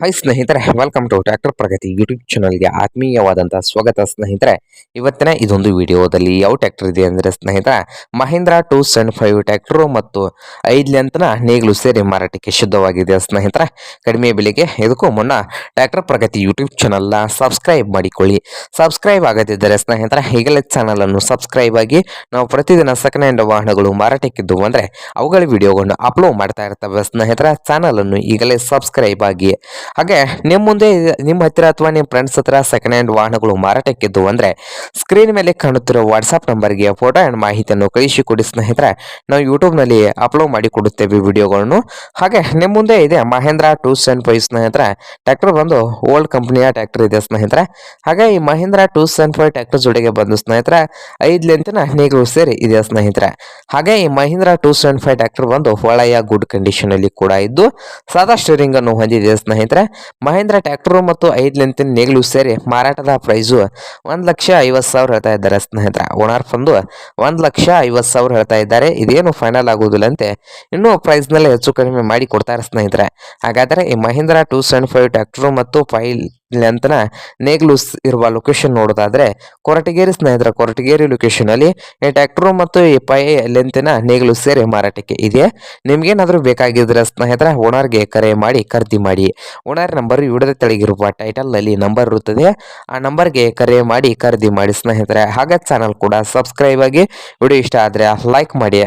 Hi ಸ್ನೇಹಿತರೆ welcome to tractor Pragati YouTube ಚಾನಲ್ಗೆ ಆತ್ಮೀಯವಾದಂಥ ಸ್ವಾಗತ ಸ್ನೇಹಿತರೆ. ಇವತ್ತಿನ ಇದೊಂದು ವಿಡಿಯೋದಲ್ಲಿ ಯಾವ ಟ್ರ್ಯಾಕ್ಟರ್ ಇದೆ ಅಂದರೆ ಸ್ನೇಹಿತರೆ Mahindra two seven five tractor ಮತ್ತು ಐದು ಲೆಂತ್ನ ನೇಗಿಲು ಸೇರಿ ಮಾರಾಟಕ್ಕೆ ಶುದ್ಧವಾಗಿದೆ ಸ್ನೇಹಿತರೆ. ಕಡಿಮೆ ಬೆಲೆಗೆ ಇದಕ್ಕೂ ಮುನ್ನ ಟ್ರ್ಯಾಕ್ಟರ್ ಪ್ರಗತಿ ಯೂಟ್ಯೂಬ್ ಚಾನಲ್ನ ಸಬ್ಸ್ಕ್ರೈಬ್ ಮಾಡಿಕೊಳ್ಳಿ. ಸಬ್ಸ್ಕ್ರೈಬ್ ಆಗದಿದ್ದರೆ ಸ್ನೇಹಿತರೆ, ಈಗಲೇ ಚಾನಲನ್ನು ಸಬ್ಸ್ಕ್ರೈಬ್ ಆಗಿ ನಾವು ಪ್ರತಿದಿನ ಸೆಕೆಂಡ್ ಹ್ಯಾಂಡ್ ವಾಹನಗಳು ಮಾರಾಟಕ್ಕಿದ್ದು ಅಂದರೆ ಅವುಗಳ ವಿಡಿಯೋಗಳನ್ನು ಅಪ್ಲೋಡ್ ಮಾಡ್ತಾ ಇರ್ತವೆ ಸ್ನೇಹಿತರೆ. ಚಾನಲನ್ನು ಈಗಲೇ ಸಬ್ಸ್ಕ್ರೈಬ್ ಆಗಿ ಹಾಗೆ ನಿಮ್ಮ ಮುಂದೆ ನಿಮ್ಮ ಹತ್ತಿರ ಅಥವಾ ನಿಮ್ಮ ಫ್ರೆಂಡ್ಸ್ ಹತ್ರ ಸೆಕೆಂಡ್ ಹ್ಯಾಂಡ್ ವಾಹನಗಳು ಮಾರಾಟಕ್ಕಿದ್ದು ಅಂದರೆ ಸ್ಕ್ರೀನ್ ಮೇಲೆ ಕಾಣುತ್ತಿರುವ ವಾಟ್ಸಪ್ ನಂಬರ್ಗೆ ಫೋಟೋ ಆ್ಯಂಡ್ ಮಾಹಿತಿಯನ್ನು ಕಳಿಸಿಕೊಡಿ ಸ್ನೇಹಿತರೆ. ನಾವು ಯೂಟ್ಯೂಬ್ನಲ್ಲಿ ಅಪ್ಲೋಡ್ ಮಾಡಿ ಕೊಡುತ್ತೇವೆ ವಿಡಿಯೋಗಳನ್ನು. ಹಾಗೆ ನಿಮ್ಮ ಮುಂದೆ ಇದೆ ಮಹೇಂದ್ರ ಟೂ ಸೆವೆನ್ ಫೈವ್ ಸ್ನೇಹಿತರೆ. ಟ್ರ್ಯಾಕ್ಟರ್ ಬಂದು ಓಲ್ಡ್ ಕಂಪ್ನಿಯ ಟ್ರ್ಯಾಕ್ಟರ್ ಇದೆ ಸ್ನೇಹಿತರೆ. ಹಾಗೆ ಈ Mahindra two seven five tractor ಜೊತೆಗೆ ಬಂದು ಸ್ನೇಹಿತರೆ ಐದು ಲೆಂತಿನ ನೇಗಿಲು ಸೇರಿ ಇದೆ ಸ್ನೇಹಿತರೆ. ಹಾಗೆ ಈ Mahindra two seven five tractor ಬಂದು ಹೊಳೆಯ ಗುಡ್ ಕಂಡೀಷನ್ ಅಲ್ಲಿ ಕೂಡ ಇದ್ದು, ಸಾದಾ ಸ್ಟೀರಿಂಗ್ ಅನ್ನು ಹೊಂದಿದೆ ಸ್ನೇಹಿತರೆ. ಮಹೇಂದ್ರ ಟ್ರ್ಯಾಕ್ಟರ್ ಮತ್ತು ಐದು ಲೆಂತಿನ ನೇಗಿಲು ಸೇರಿ ಮಾರಾಟದ ಪ್ರೈಸು ಒಂದು ಲಕ್ಷ ಐವತ್ತು ಸಾವಿರ ಹೇಳ್ತಾ ಇದ್ದಾರೆ ಸ್ನೇಹಿತರೆ. ಓನರ್ ಬಂದು ಒಂದು ಲಕ್ಷ ಐವತ್ತು ಸಾವಿರ ಹೇಳ್ತಾ ಇದ್ದಾರೆ. ಇದೇನು ಫೈನಲ್ ಆಗುವುದಿಲ್ಲ ಅಂತೆ ಇನ್ನೂ ಪ್ರೈಸ್ನಲ್ಲಿ ಹೆಚ್ಚು ಕಡಿಮೆ ಮಾಡಿ ಕೊಡ್ತಾರೆ ಸ್ನೇಹಿತರೆ. ಹಾಗಾದರೆ ಈ Mahindra two seven five tractor ಮತ್ತು ಫೈವ್ ಲೆಂತ್ನ ನೇಗ್ಲು ಸ್- ಇರುವ ಲೊಕೇಶನ್ ನೋಡೋದಾದ್ರೆ ಕೊರಟಗೇರಿ ಸ್ನೇಹಿತರ ಕೊರಟಗೇರಿ ಲೊಕೇಶನ್ ಅಲ್ಲಿ ಈ ಟ್ರ್ಯಾಕ್ಟರ್ ಮತ್ತು ಪೈ ಲೆಂತಿನ ನೇಗ್ಲು ಸೇರಿ ಮಾರಾಟಕ್ಕೆ ಇದೆ ನಿಮ್ಗೇನಾದರೂ ಬೇಕಾಗಿದ್ರೆ ಸ್ನೇಹಿತರ ಓನರ್ಗೆ ಕರೆ ಮಾಡಿ, ಖರೀದಿ ಮಾಡಿ. ಓನರ್ ನಂಬರ್ ವಿಡಿಯೋದ ತೆಳಗಿರುವ ಟೈಟಲ್ನಲ್ಲಿ ನಂಬರ್ ಇರುತ್ತದೆ. ಆ ನಂಬರ್ಗೆ ಕರೆ ಮಾಡಿ, ಖರೀದಿ ಮಾಡಿ ಸ್ನೇಹಿತರೆ. ಹಾಗೆ ಚಾನಲ್ ಕೂಡ ಸಬ್ಸ್ಕ್ರೈಬ್ ಆಗಿ, ವಿಡಿಯೋ ಇಷ್ಟ ಆದ್ರೆ ಲೈಕ್ ಮಾಡಿ.